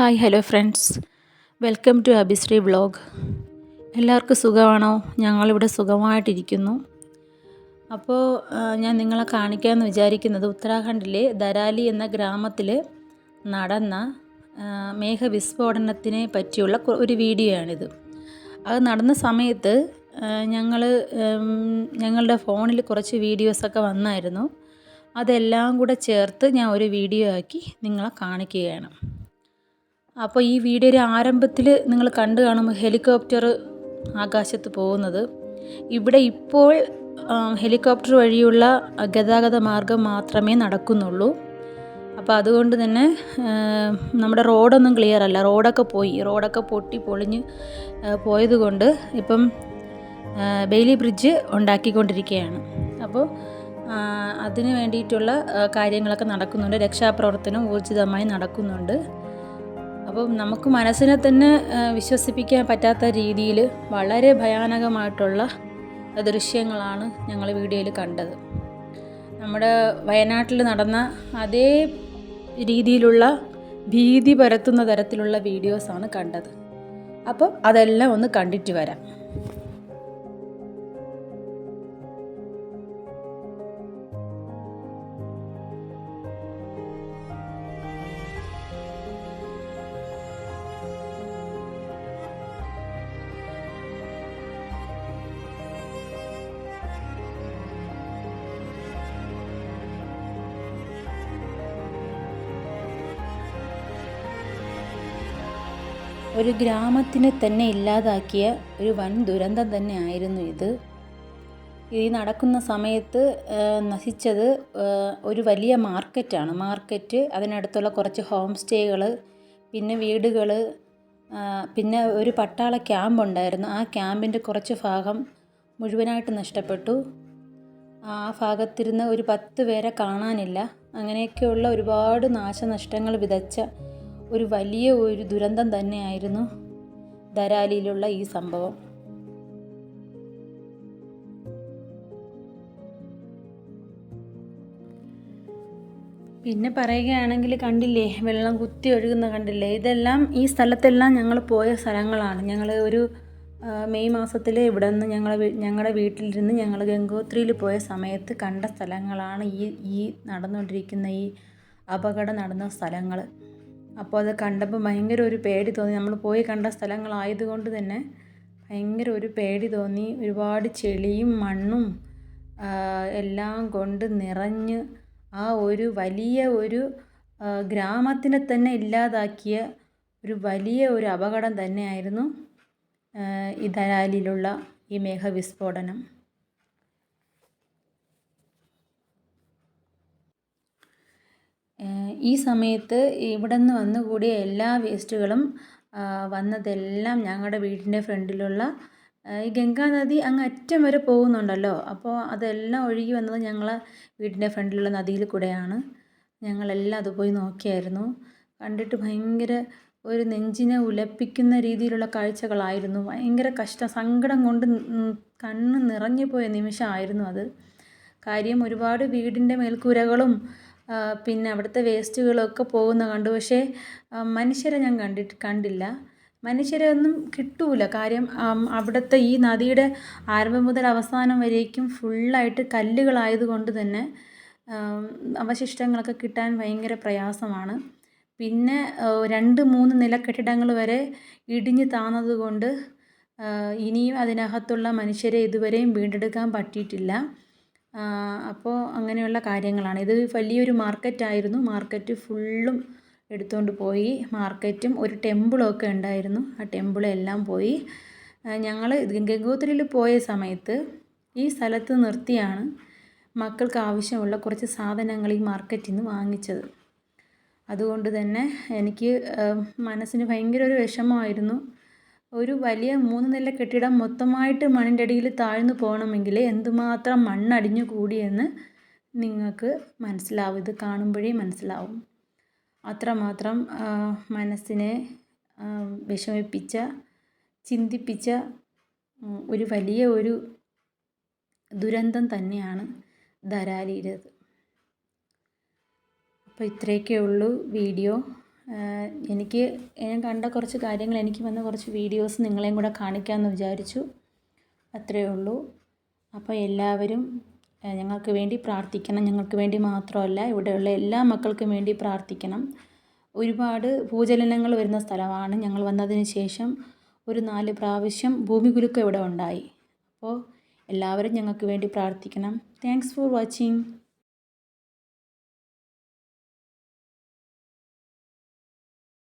Hi hello friends. Welcome to Abhishree vlog. എല്ലാവർക്കും സുഖമാണോ? ഞങ്ങളിവിടെ സുഖമായിട്ടിരിക്കുന്നു. അപ്പോൾ ഞാൻ നിങ്ങളെ കാണിക്കാമെന്ന് വിചാരിക്കുന്നത് ഉത്തരാഖണ്ഡിലെ ദരാലി എന്ന ഗ്രാമത്തിൽ നടന്ന മേഘവിസ്ഫോടനത്തിനെ പറ്റിയുള്ള ഒരു വീഡിയോ ആണിത് അത് നടന്ന സമയത്ത് ഞങ്ങൾ ഞങ്ങളുടെ ഫോണിൽ കുറച്ച് വീഡിയോസൊക്കെ വന്നായിരുന്നു. അതെല്ലാം കൂടെ ചേർത്ത് ഞാൻ ഒരു വീഡിയോ ആക്കി നിങ്ങളെ കാണിക്കുകയാണ്. അപ്പോൾ ഈ വീഡിയോയുടെ ആരംഭത്തിൽ നിങ്ങൾ കണ്ടു കാണും ഹെലികോപ്റ്റർ ആകാശത്ത് പോകുന്നത്. ഇവിടെ ഇപ്പോൾ ഹെലികോപ്റ്റർ വഴിയുള്ള ഗതാഗത മാർഗം മാത്രമേ നടക്കുന്നുള്ളൂ. അപ്പോൾ അതുകൊണ്ട് തന്നെ നമ്മുടെ റോഡൊന്നും ക്ലിയർ അല്ല. റോഡൊക്കെ പോയി. റോഡൊക്കെ പൊട്ടി പൊളിഞ്ഞ് പോയതുകൊണ്ട് ഇപ്പം ബെയിലി ബ്രിഡ്ജ് ഉണ്ടാക്കിക്കൊണ്ടിരിക്കുകയാണ്. അപ്പോൾ അതിന് വേണ്ടിയിട്ടുള്ള കാര്യങ്ങളൊക്കെ നടക്കുന്നുണ്ട്. രക്ഷാപ്രവർത്തനം ഊർജിതമായി നടക്കുന്നുണ്ട്. അപ്പം നമുക്ക് മനസ്സിനെ തന്നെ വിശ്വസിപ്പിക്കാൻ പറ്റാത്ത രീതിയിൽ വളരെ ഭയാനകമായിട്ടുള്ള ദൃശ്യങ്ങളാണ് ഞങ്ങൾ വീഡിയോയിൽ കണ്ടത്. നമ്മുടെ വയനാട്ടിൽ നടന്ന അതേ രീതിയിലുള്ള ഭീതി പരത്തുന്ന തരത്തിലുള്ള വീഡിയോസാണ് കണ്ടത്. അപ്പം അതെല്ലാം ഒന്ന് കണ്ടിട്ട് വരാം. ഒരു ഗ്രാമത്തിനെ തന്നെ ഇല്ലാതാക്കിയ ഒരു വൻ ദുരന്തം തന്നെ ആയിരുന്നു ഇത്. ഈ നടക്കുന്ന സമയത്ത് നശിച്ചത് ഒരു വലിയ മാർക്കറ്റാണ്. മാർക്കറ്റ് അതിനടുത്തുള്ള കുറച്ച് ഹോം സ്റ്റേകൾ പിന്നെ വീടുകൾ പിന്നെ ഒരു പട്ടാള ക്യാമ്പ് ഉണ്ടായിരുന്നു. ആ ക്യാമ്പിന്റെ കുറച്ച് ഭാഗം മുഴുവനായിട്ട് നഷ്ടപ്പെട്ടു. ആ ഭാഗത്തിരുന്ന് ഒരു പത്ത് പേരെ കാണാനില്ല. അങ്ങനെയൊക്കെയുള്ള ഒരുപാട് നാശനഷ്ടങ്ങൾ വിതച്ച ഒരു വലിയ ഒരു ദുരന്തം തന്നെയായിരുന്നു ധരാലിയിലുള്ള ഈ സംഭവം. പിന്നെ പറയുകയാണെങ്കിൽ കണ്ടില്ലേ വെള്ളം കുത്തി ഒഴുകുന്ന കണ്ടില്ലേ ഇതെല്ലാം ഈ സ്ഥലത്തെല്ലാം ഞങ്ങൾ പോയ സ്ഥലങ്ങളാണ്. ഞങ്ങൾ ഒരു മെയ് മാസത്തിൽ ഇവിടെ നിന്ന് ഞങ്ങൾ ഞങ്ങളുടെ വീട്ടിലിരുന്ന് ഞങ്ങൾ ഗംഗോത്രിയിൽ പോയ സമയത്ത് കണ്ട സ്ഥലങ്ങളാണ് ഈ ഈ നടന്നുകൊണ്ടിരിക്കുന്ന ഈ അപകടം നടന്ന സ്ഥലങ്ങൾ അപ്പോൾ അത് കണ്ടപ്പോൾ ഭയങ്കര ഒരു പേടി തോന്നി. നമ്മൾ പോയി കണ്ട സ്ഥലങ്ങളായതുകൊണ്ട് തന്നെ ഭയങ്കര ഒരു പേടി തോന്നി. ഒരുപാട് ചെളിയും മണ്ണും എല്ലാം കൊണ്ട് നിറഞ്ഞ് ആ ഒരു വലിയ ഒരു ഗ്രാമത്തിനെ തന്നെ ഇല്ലാതാക്കിയ ഒരു വലിയ ഒരു അപകടം തന്നെയായിരുന്നു ഈ ഈ മേഘവിസ്ഫോടനം. ഈ സമയത്ത് ഇവിടെ നിന്ന് വന്നുകൂടിയ എല്ലാ വേസ്റ്റുകളും വന്നതെല്ലാം ഞങ്ങളുടെ വീടിന്റെ ഫ്രണ്ടിലുള്ള ഈ ഗംഗാനദി അങ്ങ് അറ്റം വരെ പോകുന്നുണ്ടല്ലോ. അപ്പോൾ അതെല്ലാം ഒഴുകി വന്നത് ഞങ്ങളെ വീടിന്റെ ഫ്രണ്ടിലുള്ള നദിയിൽ കൂടെയാണ്. ഞങ്ങളെല്ലാം അത് പോയി നോക്കിയായിരുന്നു. കണ്ടിട്ട് ഭയങ്കര ഒരു നെഞ്ചിനെ ഉലപ്പിക്കുന്ന രീതിയിലുള്ള കാഴ്ചകളായിരുന്നു. ഭയങ്കര കഷ്ട സങ്കടം കൊണ്ട് കണ്ണ് നിറഞ്ഞു പോയ നിമിഷമായിരുന്നു അത്. കാര്യം ഒരുപാട് വീടിന്റെ മേൽക്കൂരകളും പിന്നെ അവിടുത്തെ വേസ്റ്റുകളൊക്കെ പോകുന്ന കണ്ടു. പക്ഷേ മനുഷ്യരെ ഞാൻ കണ്ടിട്ട് കണ്ടില്ല. മനുഷ്യരെ ഒന്നും കിട്ടൂല. കാര്യം അവിടുത്തെ ഈ നദിയുടെ ആരംഭം മുതൽ അവസാനം വരേക്കും ഫുള്ളായിട്ട് കല്ലുകളായതുകൊണ്ട് തന്നെ അവശിഷ്ടങ്ങളൊക്കെ കിട്ടാൻ ഭയങ്കര പ്രയാസമാണ്. പിന്നെ രണ്ട് മൂന്ന് നില കെട്ടിടങ്ങൾ വരെ ഇടിഞ്ഞ് താന്നതുകൊണ്ട് ഇനിയും അതിനകത്തുള്ള മനുഷ്യരെ ഇതുവരെയും വീണ്ടെടുക്കാൻ പറ്റിയിട്ടില്ല. അപ്പോൾ അങ്ങനെയുള്ള കാര്യങ്ങളാണ്. ഇത് വലിയൊരു മാർക്കറ്റായിരുന്നു. മാർക്കറ്റ് ഫുള്ളും എടുത്തുകൊണ്ട് പോയി. മാർക്കറ്റും ഒരു ടെമ്പിളൊക്കെ ഉണ്ടായിരുന്നു. ആ ടെമ്പിളെല്ലാം പോയി. ഞങ്ങൾ ഗംഗോത്രിയിൽ പോയ സമയത്ത് ഈ സ്ഥലത്ത് നിർത്തിയാണ് മക്കൾക്ക് ആവശ്യമുള്ള കുറച്ച് സാധനങ്ങൾ ഈ മാർക്കറ്റിൽ നിന്ന് വാങ്ങിച്ചത്. അതുകൊണ്ട് തന്നെ എനിക്ക് മനസ്സിന് ഭയങ്കര ഒരു വിഷമമായിരുന്നു. ഒരു വലിയ മൂന്ന് നില കെട്ടിടം മൊത്തമായിട്ട് മണ്ണിന്റെ അടിയിൽ താഴ്ന്നു പോകണമെങ്കിൽ എന്തുമാത്രം മണ്ണടിഞ്ഞു കൂടിയെന്ന് നിങ്ങൾക്ക് മനസ്സിലാവും. ഇത് കാണുമ്പോഴേ മനസ്സിലാവും. അത്രമാത്രം മനസ്സിനെ വിഷമിപ്പിച്ച ചിന്തിപ്പിച്ച ഒരു വലിയ ഒരു ദുരന്തം തന്നെയാണ് ധരാലിയിലേത് അപ്പോൾ ഇത്രയൊക്കെ ഉള്ളൂ വീഡിയോ. എനിക്ക് ഞാൻ കണ്ട കുറച്ച് കാര്യങ്ങൾ എനിക്ക് വന്ന കുറച്ച് വീഡിയോസ് നിങ്ങളെയും കൂടെ കാണിക്കാമെന്ന് വിചാരിച്ചു. അത്രയേ ഉള്ളൂ. അപ്പോൾ എല്ലാവരും ഞങ്ങൾക്ക് വേണ്ടി പ്രാർത്ഥിക്കണം. ഞങ്ങൾക്ക് വേണ്ടി മാത്രമല്ല ഇവിടെയുള്ള എല്ലാ മക്കൾക്കും വേണ്ടി പ്രാർത്ഥിക്കണം. ഒരുപാട് ഭൂചലനങ്ങൾ വരുന്ന സ്ഥലമാണ്. ഞങ്ങൾ വന്നതിന് ശേഷം ഒരു നാല് പ്രാവശ്യം ഭൂമികുലുക്കം ഇവിടെ ഉണ്ടായി. അപ്പോൾ എല്ലാവരും ഞങ്ങൾക്ക് വേണ്ടി പ്രാർത്ഥിക്കണം. Thanks for watching